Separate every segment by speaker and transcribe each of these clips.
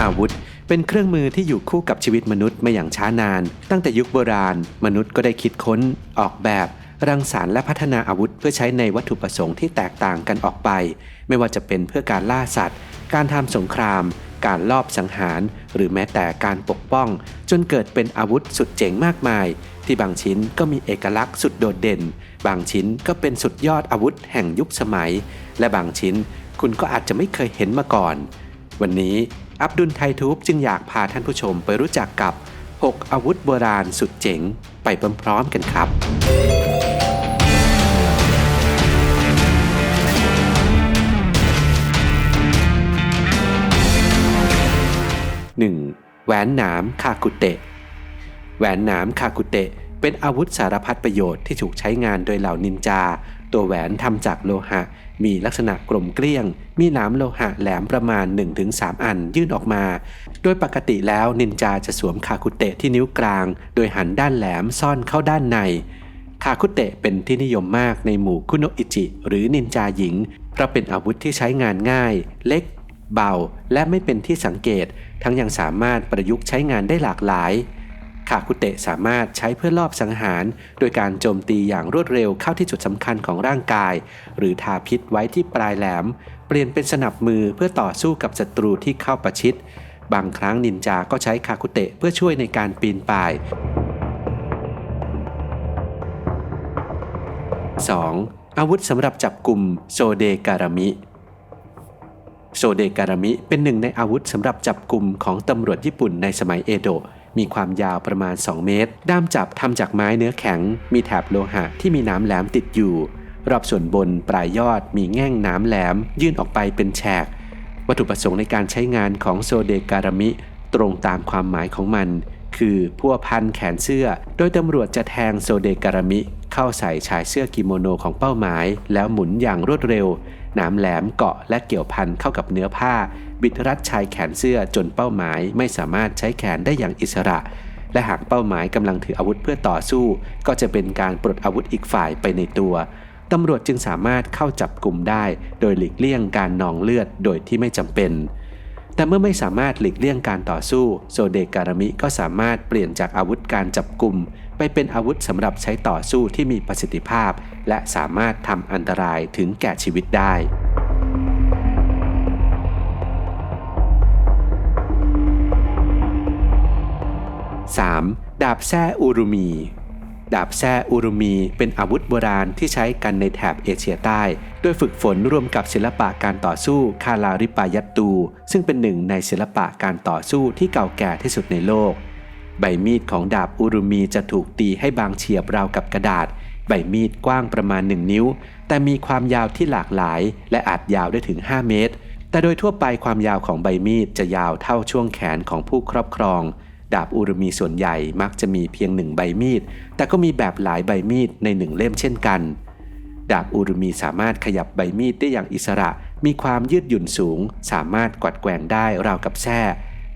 Speaker 1: อาวุธ เป็นเครื่องมือที่อยู่คู่กับชีวิตมนุษย์มาอย่างช้านาน ตั้งแต่ยุคโบราณ มนุษย์ก็ได้คิดค้น ออกแบบ รังสรรค์และพัฒนาอาวุธ เพื่อใช้ในวัตถุประสงค์ที่แตกต่างกันออกไป ไม่ว่าจะเป็นเพื่อการล่าสัตว์ การทำสงคราม การลอบสังหาร หรือแม้แต่การปกป้อง จนเกิดเป็นอาวุธสุดเจ๋งมากมาย ที่บางชิ้นก็มีเอกลักษณ์สุดโดดเด่น บางชิ้นก็เป็นสุดยอดอาวุธแห่งยุคสมัย และบางชิ้นคุณก็อาจจะไม่เคยเห็นมาก่อน วันนี้ อับดุลไททูบจึงอยากพาท่านผู้ชมไปรู้จักกับ 6 อาวุธโบราณสุดเจ๋ง ไปพร้อมๆกันครับ 1. แหวนหนามคากุเตะ แหวนหนามคากุเตะ เป็นอาวุธสารพัดประโยชน์ที่ถูกใช้งานโดยเหล่านินจา ตัวแหวนทำจากโลหะ มีลักษณะกลมเกลี้ยง มีหนามโลหะแหลมประมาณ 1-3 อันยื่นออกมา โดยปกติแล้วนินจาจะสวมคาคุเตะที่นิ้วกลาง โดยหันด้านแหลมซ่อนเข้าด้านใน คาคุเตะเป็นที่นิยมมากในหมู่คุโนอิจิ หรือนินจาหญิง เพราะเป็นอาวุธที่ใช้งานง่าย เล็ก เบา และไม่เป็นที่สังเกต ทั้งยังสามารถประยุกต์ใช้งานได้หลากหลาย คาคุเตะสามารถใช้เพื่อลอบสังหาร โดยการโจมตีอย่างรวดเร็วเข้าที่จุดสำคัญของร่างกาย หรือทาพิษไว้ที่ปลายแหลม เปลี่ยนเป็นสนับมือเพื่อต่อสู้กับศัตรูที่เข้าประชิด บางครั้งนินจาก็ใช้คาคุเตะเพื่อช่วยในการปีนป่าย 2. อาวุธสำหรับจับกลุ่มโซเดการามิโซเดการามิเป็นหนึ่งในอาวุธสำหรับจับกลุ่มของตำรวจญี่ปุ่นในสมัยเอโดะ มีความยาวประมาณ 2 เมตร ด้ามจับทำจากไม้เนื้อแข็ง มีแถบโลหะที่มีน้ำแหลมติดอยู่ รอบส่วนบนปลายยอดมีแง่งน้ำแหลม ยื่นออกไปเป็นแฉก วัตถุประสงค์ในการใช้งานของโซเดการามิ ตรงตามความหมายของมัน คือพัวพันแขนเสื้อ โดยตำรวจจะแทงโซเดการามิ เข้าใส่ชายเสื้อกิโมโนของเป้าหมาย แล้วหมุนอย่างรวดเร็ว นามแหลมเกาะและเกี่ยวพันเข้ากับเนื้อผ้า บิดรัดชายแขนเสื้อจนเป้าหมายไม่สามารถใช้แขนได้อย่างอิสระ และหากเป้าหมายกำลังถืออาวุธเพื่อต่อสู้ ก็จะเป็นการปลดอาวุธอีกฝ่ายไปในตัวตำรวจจึงสามารถเข้าจับกลุ่มได้ โดยหลีกเลี่ยงการนองเลือดโดยที่ไม่จำเป็น แต่เมื่อไม่สามารถหลีกเลี่ยงการต่อสู้ โซเดการามิก็สามารถเปลี่ยนจากอาวุธการจับกลุ่ม ไปเป็นอาวุธสำหรับใช้ต่อสู้ที่มีประสิทธิภาพ และสามารถทำอันตรายถึงแก่ชีวิตได้ 3. ดาบแซ่อูรุมี ดาบแซ่อูรุมีเป็นอาวุธโบราณที่ใช้กันในแถบเอเชียใต้โดยฝึกฝนร่วมกับศิลปะการต่อสู้คาลาริปายัตตู ซึ่งเป็นหนึ่งในศิลปะการต่อสู้ที่เก่าแก่ที่สุดในโลก ใบมีดของดาบอูรุมีจะถูกตีให้บางเฉียบราวกับกระดาษ ใบมีดกว้างประมาณ 1 นิ้ว แต่มีความยาวที่หลากหลาย และอาจยาวได้ถึง 5 เมตร แต่โดยทั่วไปความยาวของใบมีดจะยาวเท่าช่วงแขนของผู้ครอบครอง ดาบอูรุมีส่วนใหญ่มักจะมีเพียงหนึ่งใบมีด แต่ก็มีแบบหลายใบมีดในหนึ่งเล่มเช่นกัน ดาบอูรุมีสามารถขยับใบมีดได้อย่างอิสระ มีความยืดหยุ่นสูง สามารถกวัดแกว่งได้ราวกับแส้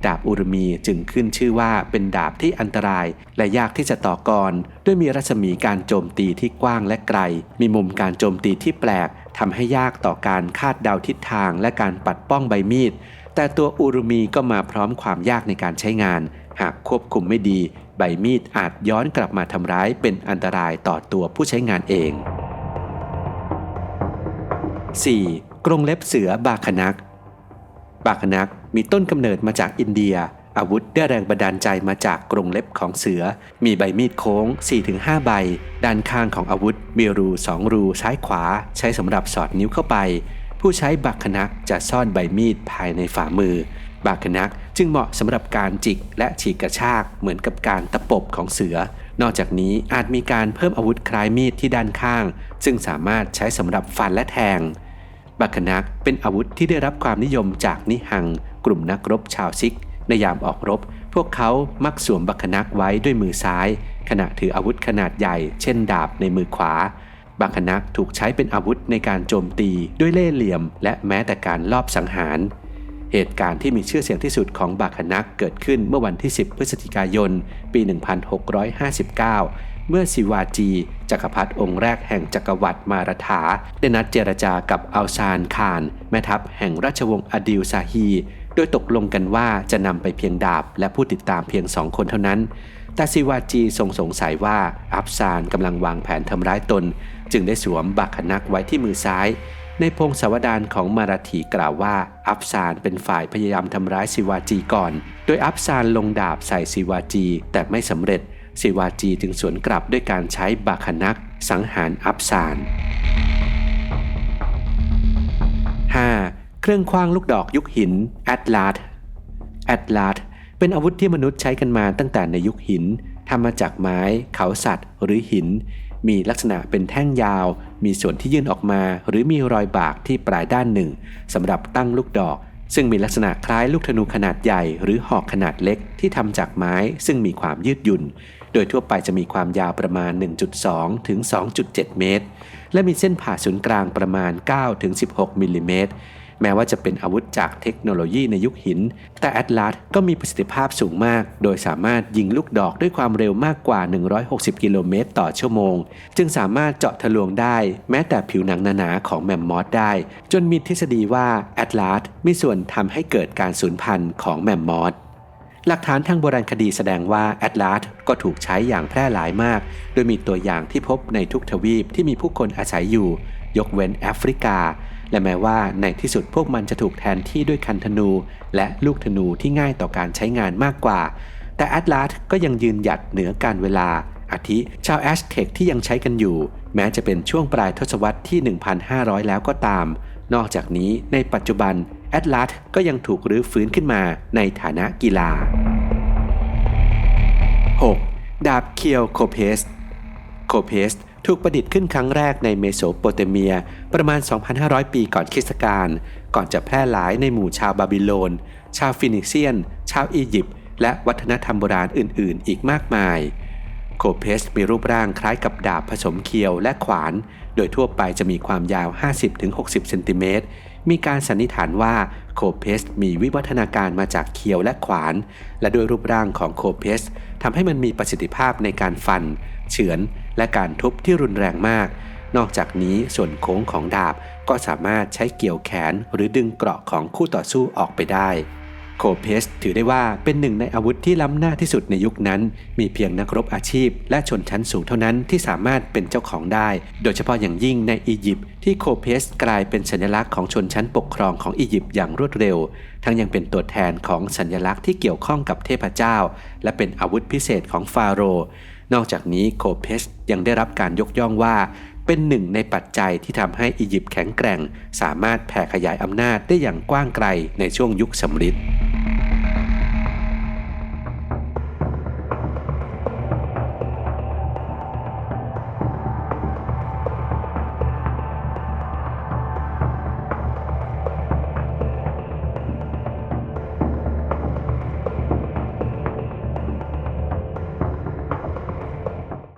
Speaker 1: ดาบอูรุมีจึงขึ้นชื่อว่าเป็นดาบที่อันตราย และยากที่จะต่อกร ด้วยมีรัศมีการโจมตีที่กว้างและไกล มีมุมการโจมตีที่แปลกทำให้ยากต่อการคาดเดาทิศทางและการปัดป้องใบมีด แต่ตัวอูรุมีก็มาพร้อมความยากในการใช้งาน หากควบคุมไม่ดี ใบมีดอาจย้อนกลับมาทำร้ายเป็นอันตรายต่อตัวผู้ใช้งานเอง 4. กรงเล็บเสือบาคนัก บาคนัก มีต้นกำเนิดมาจากอินเดีย อาวุธได้แรงบันดาลใจมาจากกรงเล็บของเสือ มีใบมีดโค้ง 4-5 ใบ ด้านข้างของอาวุธมีรู 2 รูซ้ายขวา ใช้สำหรับสอดนิ้วเข้าไป ผู้ใช้บักคนักจะซ่อนใบมีดภายในฝ่ามือบาคนักจึงเหมาะสำหรับการจิกและฉีกกระชากเหมือนกับการตะปบของเสือนอกจากนี้อาจมีการเพิ่มอาวุธคล้ายมีดที่ด้านข้าง ซึ่งสามารถใช้สำหรับฟันและแทง บักคนักเป็นอาวุธที่ได้รับความนิยมจากนิหัง กลุ่มนักรบชาวซิก ในยามออกรบ พวกเขามักสวมบัคนักไว้ด้วยมือซ้าย ขณะถืออาวุธขนาดใหญ่ เช่นดาบในมือขวา บัคนักถูกใช้เป็นอาวุธในการโจมตีด้วยเล่ห์เหลี่ยม และแม้แต่การลอบสังหาร เหตุการณ์ที่มีชื่อเสียงที่สุดของบาคนักเกิดขึ้นเมื่อวันที่ 10 พฤศจิกายน ปี 1659เมื่อศิวาจี จักรพรรดิองค์แรกแห่งจักรวรรดิมาราถา ได้นัดเจรจากับอัลซานคาน แม่ทัพแห่งราชวงศ์อดิลซาฮี โดยตกลงกันว่าจะนำไปเพียงดาบและผู้ติดตามเพียงสองคนเท่านั้น แต่ซิวาจีทรงสงสัยว่าอับซานกำลังวางแผนทำร้ายตน จึงได้สวมบักขนักไว้ที่มือซ้าย ในพงศาวดารของมาราถีกล่าวว่าอับซานเป็นฝ่ายพยายามทำร้ายซิวาจีก่อน โดยอับซานลงดาบใส่ซิวาจีแต่ไม่สำเร็จซิวาจีจึงสวนกลับด้วยการใช้บักขนักสังหารอับซาน 5. เครื่องคว้างลูกดอกยุคหินแอตลาสแอตลาสเป็นอาวุธที่มนุษย์ใช้กันมาตั้งแต่ในยุคหินทำมาจากไม้ เขาสัตว์ หรือหิน มีลักษณะเป็นแท่งยาว มีส่วนที่ยื่นออกมา หรือมีรอยบากที่ปลายด้านหนึ่งสำหรับตั้งลูกดอก ซึ่งมีลักษณะคล้ายลูกธนูขนาดใหญ่ หรือหอกขนาดเล็กที่ทำจากไม้ ซึ่งมีความยืดหยุ่น โดยทั่วไปจะมีความยาวประมาณ 1.2 ถึง 2.7 เมตร และมีเส้นผ่าศูนย์กลางประมาณ 9 ถึง 16 มิลลิเมตร แม้ว่าจะเป็นอาวุธจากเทคโนโลยีในยุคหิน แต่แอตลาสก็มีประสิทธิภาพสูงมาก โดยสามารถยิงลูกดอกด้วยความเร็วมากกว่า 160 กิโลเมตรต่อชั่วโมง จึงสามารถเจาะทะลวงได้ แม้แต่ผิวหนังหนาๆของแมมมอสได้ จนมีทฤษฎีว่าแอตลาสมีส่วนทำให้เกิดการสูญพันธุ์ของแมมมอสหลักฐานทางโบราณคดีแสดงว่าแอตลาสก็ถูกใช้อย่างแพร่หลายมาก โดยมีตัวอย่างที่พบในทุกทวีปที่มีผู้คนอาศัยอยู่ ยกเว้นแอฟริกา และแม้ว่าในที่สุดพวกมันจะถูกแทนที่ด้วยคันธนู และลูกธนูที่ง่ายต่อการใช้งานมากกว่า แต่แอตลาสก็ยังยืนหยัดเหนือการเวลาอาทิชาวแอสเท็กที่ยังใช้กันอยู่ แม้จะเป็นช่วงปลายทศวรรษที่ 1,500 แล้วก็ตาม นอกจากนี้ในปัจจุบันแอตลาสก็ยังถูกรื้อฟื้นขึ้นมาในฐานะกีฬา 6. ดาบเคียวโคเพสโคเพส ถูกประดิษฐ์ขึ้นครั้งแรกในเมโสโปเตเมีย ประมาณ 2,500 ปีก่อนคริสต์กาลก่อนจะแพร่หลายในหมู่ชาวบาบิโลน ชาวฟินิเซียน ชาวอียิปต์และวัฒนธรรมโบราณอื่น ๆ อีกมากมาย โคเพสมีรูปร่างคล้ายกับดาบผสมเคียวและขวาน โดยทั่วไปจะมีความยาว 50-60 เซนติเมตร มีการสันนิษฐานว่าโคเพสมีวิวัฒนาการมาจากเคียวและขวาน และโดยรูปร่างของโคเพสทำให้มันมีประสิทธิภาพในการฟัน เฉือน และการทุบที่รุนแรงมาก นอกจากนี้ส่วนโค้งของดาบก็สามารถใช้เกี่ยวแขนหรือดึงเกราะของคู่ต่อสู้ออกไปได้ โคเพสถือได้ว่าเป็นหนึ่งในอาวุธที่ล้ำหน้าที่สุดในยุคนั้น มีเพียงนักรบอาชีพ และชนชั้นสูงเท่านั้นที่สามารถเป็นเจ้าของได้ โดยเฉพาะอย่างยิ่งในอียิปต์ที่โคเพสกลายเป็นสัญลักษณ์ของชนชั้นปกครองของอียิปต์อย่างรวดเร็ว ทั้งยังเป็นตัวแทนของสัญลักษณ์ที่เกี่ยวข้องกับเทพเจ้า และเป็นอาวุธพิเศษของฟาโรห์นอกจากนี้โคเพสยังได้รับการยกย่องว่า เป็นหนึ่งในปัจจัยที่ทำให้อียิปต์แข็งแกร่ง สามารถแผ่ขยายอำนาจได้อย่างกว้างไกลในช่วงยุคสมฤทธิ์